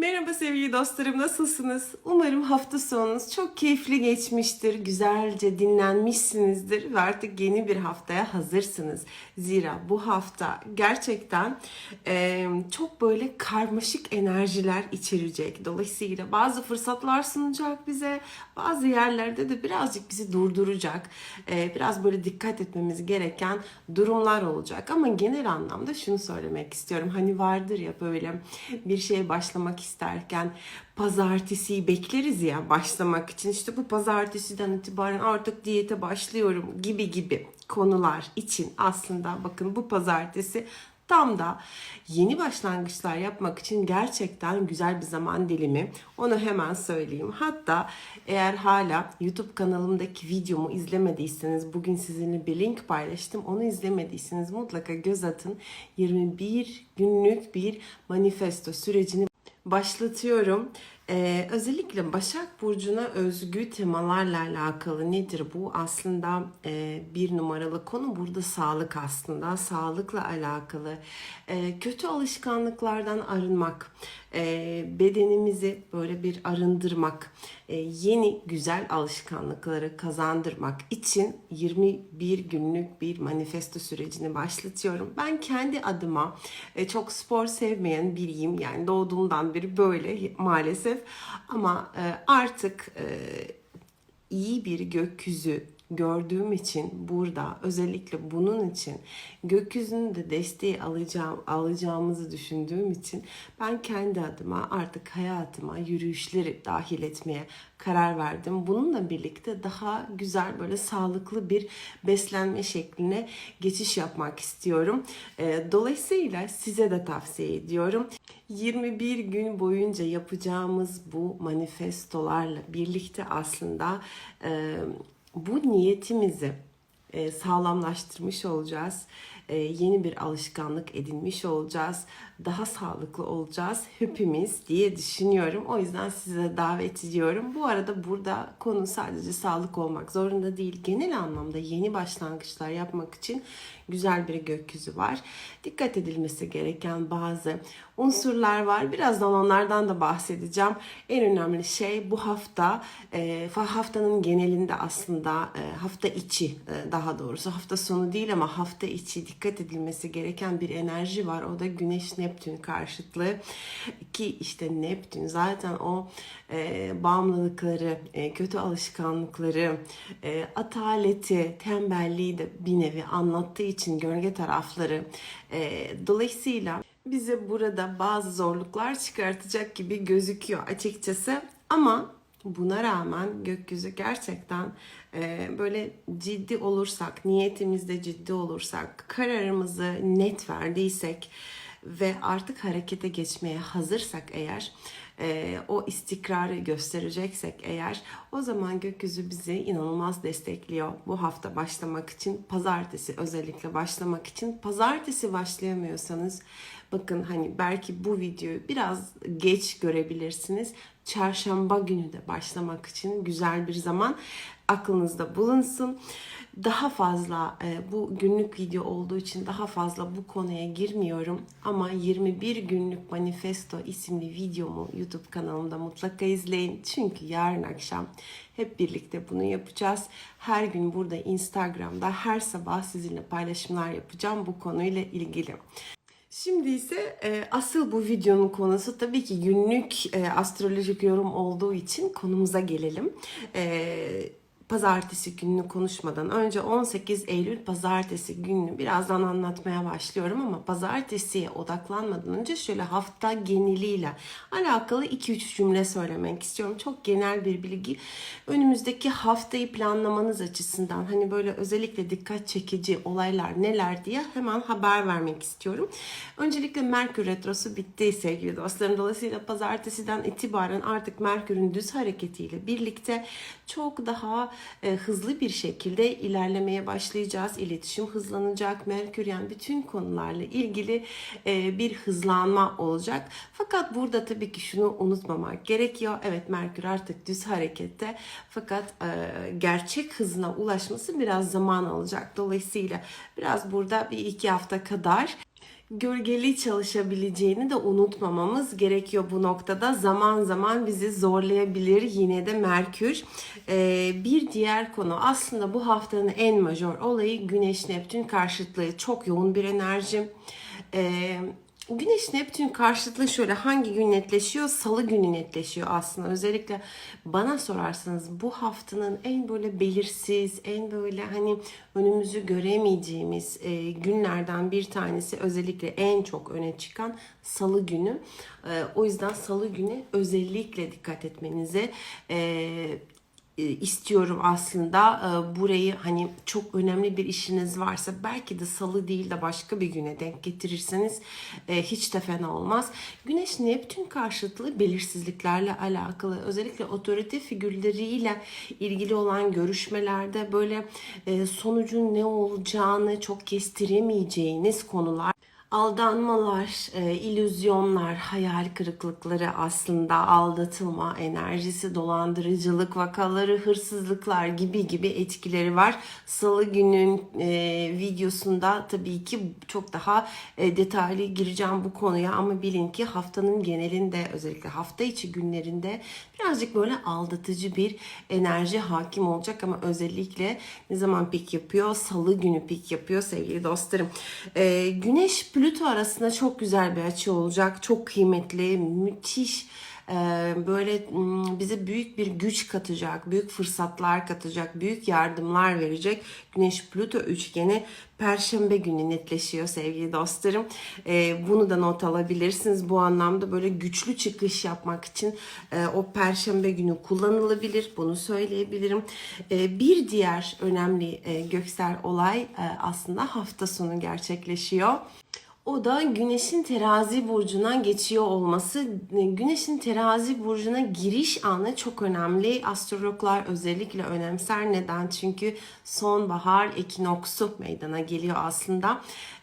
Merhaba sevgili dostlarım nasılsınız? Umarım hafta sonunuz çok keyifli geçmiştir, güzelce dinlenmişsinizdir ve artık yeni bir haftaya hazırsınız. Zira bu hafta gerçekten e, çok böyle karmaşık enerjiler içerecek. Dolayısıyla bazı fırsatlar sunacak bize, bazı yerlerde de birazcık bizi durduracak. E, biraz böyle dikkat etmemiz gereken durumlar olacak. Ama genel anlamda şunu söylemek istiyorum. Hani vardır ya böyle bir şeye başlamak isterken pazartesiyi bekleriz ya başlamak için. İşte bu pazartesiden itibaren artık diyete başlıyorum gibi gibi konular için aslında bakın bu pazartesi tam da yeni başlangıçlar yapmak için gerçekten güzel bir zaman dilimi. Onu hemen söyleyeyim. Hatta eğer hala YouTube kanalımdaki videomu izlemediyseniz bugün sizinle bir link paylaştım. Onu izlemediyseniz mutlaka göz atın. 21 günlük bir manifesto sürecini başlatıyorum. Ee, özellikle Başak Burcu'na özgü temalarla alakalı nedir bu? Aslında e, bir numaralı konu burada sağlık aslında. Sağlıkla alakalı. E, kötü alışkanlıklardan arınmak. E, bedenimizi böyle bir arındırmak. e, yeni güzel alışkanlıkları kazandırmak için 21 günlük bir manifesto sürecini başlatıyorum. Ben kendi adıma e, çok spor sevmeyen biriyim. Yani doğduğumdan beri böyle maalesef. Ama e, artık iyi bir gökyüzü gördüğüm için burada özellikle bunun için gökyüzünün de desteği alacağım alacağımızı düşündüğüm için ben kendi adıma artık hayatıma yürüyüşleri dahil etmeye karar verdim. Bununla birlikte daha güzel böyle sağlıklı bir beslenme şekline geçiş yapmak istiyorum. Ee, Dolayısıyla size de tavsiye ediyorum. 21 gün boyunca yapacağımız bu manifestolarla birlikte aslında bu niyetimizi e, sağlamlaştırmış olacağız. E, yeni bir alışkanlık edinmiş olacağız. Daha sağlıklı olacağız hepimiz diye düşünüyorum. O yüzden size davet ediyorum. Bu arada burada konu sadece sağlık olmak zorunda değil. Genel anlamda yeni başlangıçlar yapmak için güzel bir gökyüzü var. Dikkat edilmesi gereken bazı unsurlar var. Birazdan onlardan da bahsedeceğim. En önemli şey bu hafta e, haftanın genelinde aslında e, hafta içi daha doğrusu hafta sonu değil ama hafta içi dikkat edilmesi gereken bir enerji var. O da Güneş Neptün karşıtlığı ki işte Neptün zaten o e, bağımlılıkları, e, kötü alışkanlıkları, e, ataleti, tembelliği de bir nevi anlattığı için gölge tarafları. E, dolayısıyla bize burada bazı zorluklar çıkartacak gibi gözüküyor açıkçası. Ama buna rağmen gökyüzü gerçekten böyle ciddi olursak, niyetimizde ciddi olursak, kararımızı net verdiysek ve artık harekete geçmeye hazırsak eğer e, o istikrarı göstereceksek eğer o zaman gökyüzü bizi inanılmaz destekliyor. Bu hafta başlamak için pazartesi özellikle başlamak için. Pazartesi başlayamıyorsanız bakın hani belki bu videoyu biraz geç görebilirsiniz çarşamba günü de başlamak için güzel bir zaman aklınızda bulunsun. Daha fazla e, bu günlük video olduğu için daha fazla bu konuya girmiyorum ama 21 günlük manifesto isimli videomu YouTube kanalımda mutlaka izleyin. Çünkü yarın akşam hep birlikte bunu yapacağız. Her gün burada Instagram'da her sabah sizinle paylaşımlar yapacağım bu konuyla ilgili. Şimdi ise e, asıl bu videonun konusu tabii ki günlük e, astrolojik yorum olduğu için konumuza gelelim. E, pazartesi gününü konuşmadan önce 18 Eylül pazartesi gününü birazdan anlatmaya başlıyorum ama pazartesiye odaklanmadan önce şöyle hafta geneliyle alakalı 2-3 cümle söylemek istiyorum. Çok genel bir bilgi. Önümüzdeki haftayı planlamanız açısından hani böyle özellikle dikkat çekici olaylar neler diye hemen haber vermek istiyorum. Öncelikle Merkür Retrosu bitti sevgili dostlarım. Dolayısıyla pazartesiden itibaren artık Merkür'ün düz hareketiyle birlikte çok daha e, hızlı bir şekilde ilerlemeye başlayacağız. İletişim hızlanacak. Merkür yani bütün konularla ilgili e, bir hızlanma olacak. Fakat burada tabii ki şunu unutmamak gerekiyor. Evet Merkür artık düz harekette fakat e, gerçek hızına ulaşması biraz zaman alacak. Dolayısıyla biraz burada bir iki hafta kadar gölgeli çalışabileceğini de unutmamamız gerekiyor bu noktada. Zaman zaman bizi zorlayabilir yine de Merkür. Ee, bir diğer konu aslında bu haftanın en majör olayı Güneş Neptün karşıtlığı. Çok yoğun bir enerji. Ee, Güneş Neptün karşıtlığı şöyle hangi gün netleşiyor? Salı günü netleşiyor aslında. Özellikle bana sorarsanız bu haftanın en böyle belirsiz, en böyle hani önümüzü göremeyeceğimiz e, günlerden bir tanesi özellikle en çok öne çıkan Salı günü. E, o yüzden Salı günü özellikle dikkat etmenizi e, istiyorum aslında E, burayı hani çok önemli bir işiniz varsa belki de salı değil de başka bir güne denk getirirseniz e, hiç de fena olmaz. Güneş Neptün karşıtlığı belirsizliklerle alakalı özellikle otorite figürleriyle ilgili olan görüşmelerde böyle e, sonucun ne olacağını çok kestiremeyeceğiniz konular aldanmalar, e, illüzyonlar, hayal kırıklıkları aslında aldatılma enerjisi, dolandırıcılık vakaları, hırsızlıklar gibi gibi etkileri var. Salı günün e, videosunda tabii ki çok daha e, detaylı gireceğim bu konuya ama bilin ki haftanın genelinde özellikle hafta içi günlerinde birazcık böyle aldatıcı bir enerji hakim olacak ama özellikle ne zaman pik yapıyor? Salı günü pik yapıyor sevgili dostlarım. E, Güneş Plüto arasında çok güzel bir açı olacak. Çok kıymetli, müthiş e, böyle bize büyük bir güç katacak, büyük fırsatlar katacak, büyük yardımlar verecek. Güneş Plüto üçgeni Perşembe günü netleşiyor sevgili dostlarım. E, bunu da not alabilirsiniz. Bu anlamda böyle güçlü çıkış yapmak için e, o Perşembe günü kullanılabilir. Bunu söyleyebilirim. Bir diğer önemli göksel olay aslında hafta sonu gerçekleşiyor. O da Güneş'in terazi burcuna geçiyor olması. Güneş'in terazi burcuna giriş anı çok önemli. Astrologlar özellikle önemser. Neden? Çünkü sonbahar ekinoksu meydana geliyor aslında.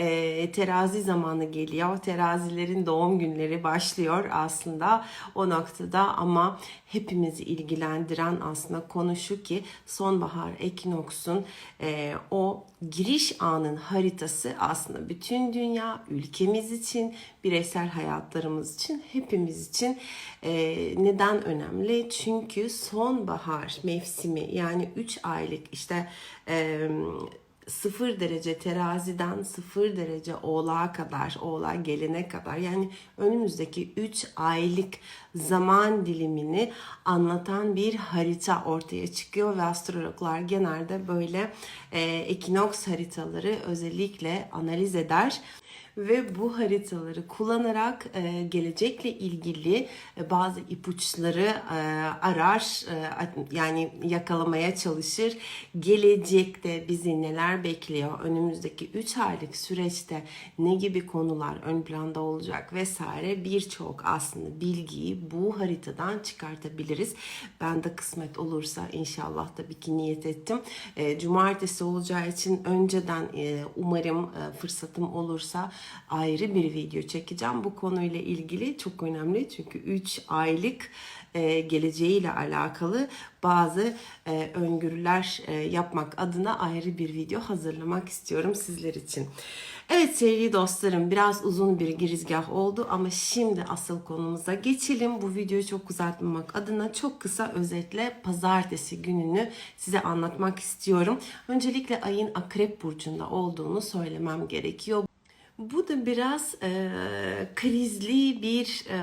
E, terazi zamanı geliyor. Terazilerin doğum günleri başlıyor aslında o noktada ama hepimizi ilgilendiren aslında konu şu ki sonbahar ekinoksun e, o giriş anın haritası aslında bütün dünya, ülkemiz için, bireysel hayatlarımız için, hepimiz için e, neden önemli? Çünkü sonbahar mevsimi yani 3 aylık işte e, 0 derece teraziden 0 derece oğlağa kadar, oğlağa gelene kadar yani önümüzdeki 3 aylık zaman dilimini anlatan bir harita ortaya çıkıyor ve astrologlar genelde böyle e, ekinoks haritaları özellikle analiz eder ve bu haritaları kullanarak e, gelecekle ilgili e, bazı ipuçları e, arar yani yakalamaya çalışır. Gelecekte bizi neler bekliyor? Önümüzdeki 3 aylık süreçte ne gibi konular ön planda olacak vesaire birçok aslında bilgiyi bu haritadan çıkartabiliriz. Ben de kısmet olursa inşallah tabii ki niyet ettim. E, cumartesi olacağı için önceden e, umarım e, fırsatım olursa ayrı bir video çekeceğim. Bu konuyla ilgili çok önemli çünkü 3 aylık e, geleceğiyle alakalı bazı e, öngörüler e, yapmak adına ayrı bir video hazırlamak istiyorum sizler için. Evet sevgili dostlarım biraz uzun bir girizgah oldu ama şimdi asıl konumuza geçelim. Bu videoyu çok uzatmamak adına çok kısa özetle pazartesi gününü size anlatmak istiyorum. Öncelikle ayın akrep burcunda olduğunu söylemem gerekiyor. Bu da biraz e, krizli bir e,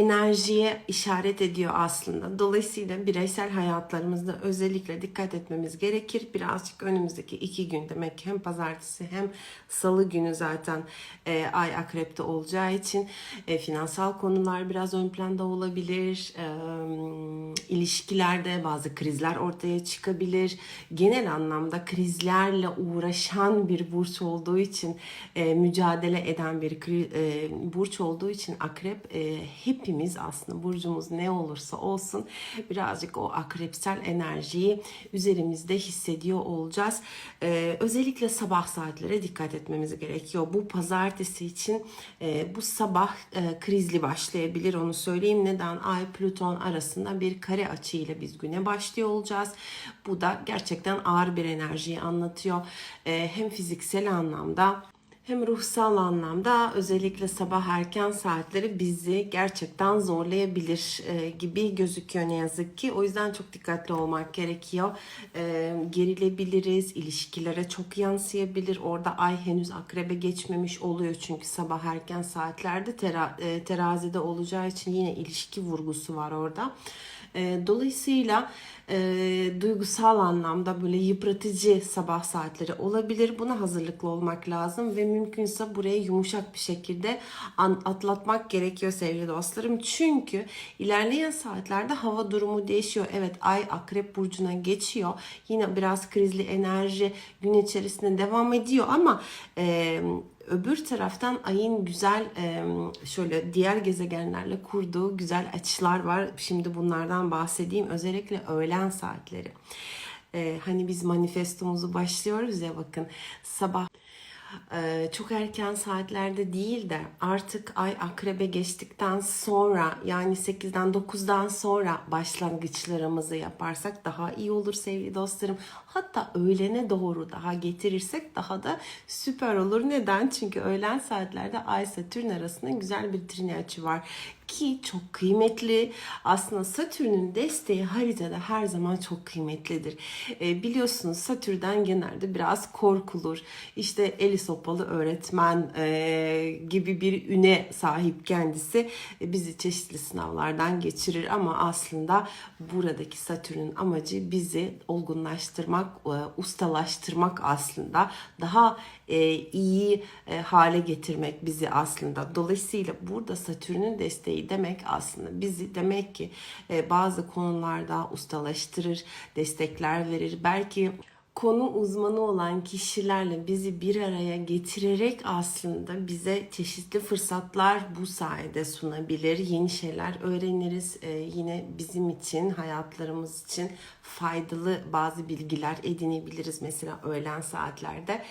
enerjiye işaret ediyor aslında. Dolayısıyla bireysel hayatlarımızda özellikle dikkat etmemiz gerekir. Birazcık önümüzdeki iki gün demek hem pazartesi hem salı günü zaten e, ay akrepte olacağı için e, finansal konular biraz ön planda olabilir. E, ilişkilerde bazı krizler ortaya çıkabilir. Genel anlamda krizlerle uğraşan bir burç olduğu için e, mücadele eden bir e, burç olduğu için akrep e, hepimiz aslında burcumuz ne olursa olsun birazcık o akrepsel enerjiyi üzerimizde hissediyor olacağız. E, özellikle sabah saatlere dikkat etmemiz gerekiyor. Bu pazartesi için e, bu sabah e, krizli başlayabilir onu söyleyeyim. Neden? Ay Plüton arasında bir kare açıyla biz güne başlıyor olacağız. Bu da gerçekten ağır bir enerjiyi anlatıyor. E, hem fiziksel anlamda Hem ruhsal anlamda özellikle sabah erken saatleri bizi gerçekten zorlayabilir e, gibi gözüküyor ne yazık ki. O yüzden çok dikkatli olmak gerekiyor. E, gerilebiliriz, ilişkilere çok yansıyabilir. Orada ay henüz akrebe geçmemiş oluyor çünkü sabah erken saatlerde e, terazide olacağı için yine ilişki vurgusu var orada. E, dolayısıyla e, duygusal anlamda böyle yıpratıcı sabah saatleri olabilir. Buna hazırlıklı olmak lazım ve mümkünse burayı yumuşak bir şekilde atlatmak gerekiyor sevgili dostlarım. Çünkü ilerleyen saatlerde hava durumu değişiyor. Evet ay akrep burcuna geçiyor. Yine biraz krizli enerji gün içerisinde devam ediyor ama e, öbür taraftan ayın güzel şöyle diğer gezegenlerle kurduğu güzel açılar var. Şimdi bunlardan bahsedeyim. Özellikle öğlen saatleri. E, hani biz manifestomuzu başlıyoruz ya bakın sabah çok erken saatlerde değil de artık ay akrebe geçtikten sonra yani 8'den 9'dan sonra başlangıçlarımızı yaparsak daha iyi olur sevgili dostlarım. Hatta öğlene doğru daha getirirsek daha da süper olur. Neden? Çünkü öğlen saatlerde ay satürn arasında güzel bir trini açı var ki çok kıymetli. Aslında Satürn'ün desteği haritada her zaman çok kıymetlidir. E, biliyorsunuz Satürn'den genelde biraz korkulur. İşte eli sopalı öğretmen e, gibi bir üne sahip kendisi E, bizi çeşitli sınavlardan geçirir ama aslında buradaki Satürn'ün amacı bizi olgunlaştırmak, e, ustalaştırmak aslında. Daha e, iyi e, hale getirmek bizi aslında. Dolayısıyla burada Satürn'ün desteği demek aslında bizi demek ki e, bazı konularda ustalaştırır, destekler verir. Belki konu uzmanı olan kişilerle bizi bir araya getirerek aslında bize çeşitli fırsatlar bu sayede sunabilir. Yeni şeyler öğreniriz. Ee, yine bizim için, hayatlarımız için faydalı bazı bilgiler edinebiliriz mesela öğlen saatlerde.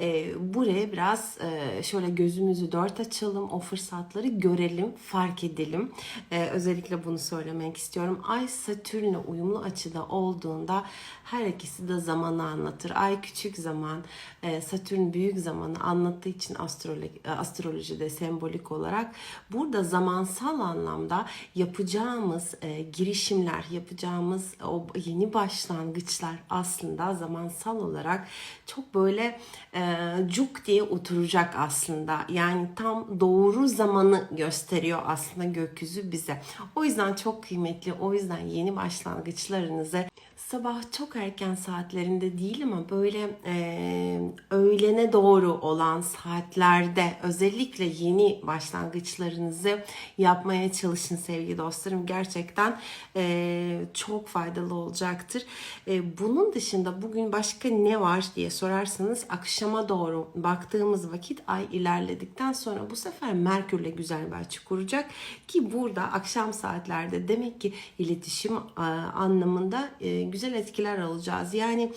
Ee, buraya biraz e, şöyle gözümüzü dört açalım, o fırsatları görelim, fark edelim. Ee, özellikle bunu söylemek istiyorum. Ay Satürn'le uyumlu açıda olduğunda her ikisi de zamanı anlatır. Ay küçük zaman, e, Satürn büyük zamanı anlattığı için astroloji, astrolojide sembolik olarak burada zamansal anlamda yapacağımız e, girişimler, yapacağımız o yeni başlangıçlar aslında zamansal olarak çok böyle e, cuk diye oturacak aslında. Yani tam doğru zamanı gösteriyor aslında gökyüzü bize. O yüzden çok kıymetli. O yüzden yeni başlangıçlarınızı sabah çok erken saatlerinde değil ama böyle e, öğlene doğru olan saatlerde özellikle yeni başlangıçlarınızı yapmaya çalışın sevgili dostlarım. Gerçekten e, çok faydalı olacaktır. E, bunun dışında bugün başka ne var diye sorarsanız akşama doğru baktığımız vakit ay ilerledikten sonra bu sefer Merkür'le güzel bir açı kuracak ki burada akşam saatlerde demek ki iletişim e, anlamında e, güzel etkiler alacağız. Yani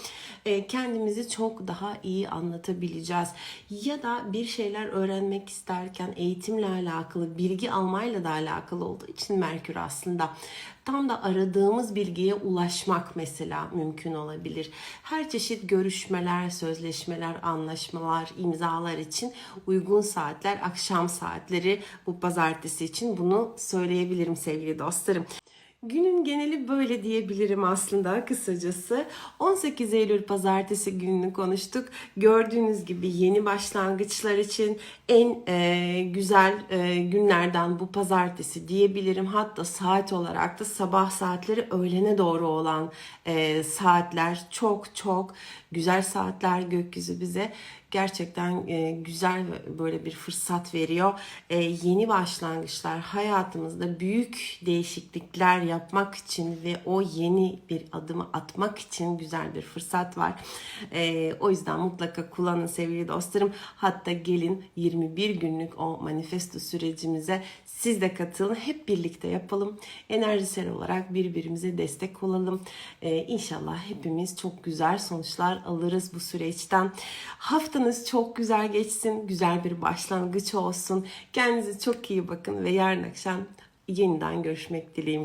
e, kendimizi çok daha iyi anlatabileceğiz. Ya da bir şeyler öğrenmek isterken eğitimle alakalı, bilgi almayla da alakalı olduğu için Merkür aslında tam da aradığımız bilgiye ulaşmak mesela mümkün olabilir. Her çeşit görüşmeler, sözleşmeler, anlaşmalar, imzalar için uygun saatler, akşam saatleri bu pazartesi için bunu söyleyebilirim sevgili dostlarım. Günün geneli böyle diyebilirim aslında kısacası. 18 Eylül pazartesi gününü konuştuk. Gördüğünüz gibi yeni başlangıçlar için en e, güzel e, günlerden bu pazartesi diyebilirim. Hatta saat olarak da sabah saatleri öğlene doğru olan e, saatler çok çok güzel saatler gökyüzü bize gerçekten e, güzel böyle bir fırsat veriyor. E, yeni başlangıçlar hayatımızda büyük değişiklikler yapmak için ve o yeni bir adımı atmak için güzel bir fırsat var. E, o yüzden mutlaka kullanın sevgili dostlarım. Hatta gelin 21 günlük o manifesto sürecimize siz de katılın. Hep birlikte yapalım. Enerjisel olarak birbirimize destek olalım. Ee, inşallah hepimiz çok güzel sonuçlar alırız bu süreçten. Haftanız çok güzel geçsin. Güzel bir başlangıç olsun. Kendinize çok iyi bakın ve yarın akşam yeniden görüşmek dileğimle.